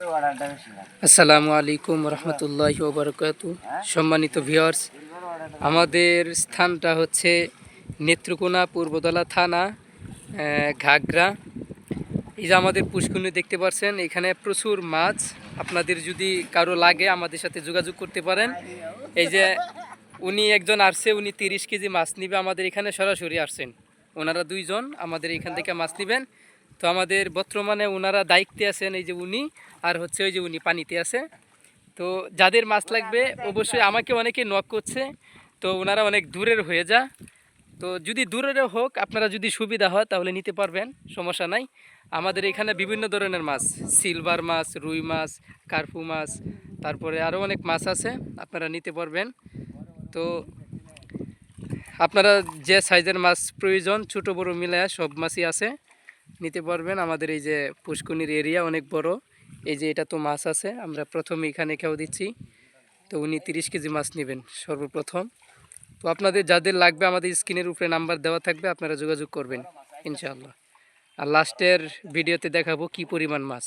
আসসালামু আলাইকুম রহমতুল্লাহ ওবরকাত। সম্মানিত ভিওর্স আমাদের স্থানটা হচ্ছে নেত্রকোনা পূর্বতলা থানা ঘাগরা। এই যে আমাদের পুষ্কুনি দেখতে পাচ্ছেন, এখানে প্রচুর মাছ। আপনাদের যদি কারও লাগে আমাদের সাথে যোগাযোগ করতে পারেন। এই যে উনি একজন আসছে, উনি তিরিশ কেজি মাছ নিবে আমাদের এখানে, সরাসরি আসছেন। ওনারা দুইজন আমাদের এখান থেকে মাছ নেবেন। তো আমাদের বর্তমানে ওনারা দায়িত্বে আছেন এই যে উনি, আর হচ্ছে ওই যে উনি পানিতে আছে। তো যাদের মাছ লাগবে, অবশ্যই আমাকে অনেকে নক করছে, তো ওনারা অনেক দূরের হয়ে যা। তো যদি দূরেরও হোক, আপনারা যদি সুবিধা হয়, তাহলে নিতে পারবেন, সমস্যা নাই। আমাদের এখানে বিভিন্ন ধরনের মাছ সিলভার মাছ, রুই মাছ, কার্পু মাছ, তারপরে আরও অনেক মাছ আছে, আপনারা নিতে পারবেন। তো আপনারা যে সাইজের মাছ প্রয়োজন, ছোটো বড় মিলায় সব মাছই আছে। নিতে পারবেন। আমাদের এই যে পুষ্কুনির এরিয়া অনেক বড়। এই যে এটা তো মাছ আছে, আমরা প্রথমে এখানে খেয়েও দিচ্ছি। তো উনি তিরিশ কেজি মাছ নেবেন সর্বপ্রথম। তো আপনাদের যাদের লাগবে, আমাদের স্ক্রিনের উপরে নাম্বার দেওয়া থাকবে, আপনারা যোগাযোগ করবেন, ইনশাআল্লাহ। আর লাস্টের ভিডিওতে দেখাবো কি পরিমাণ মাছ।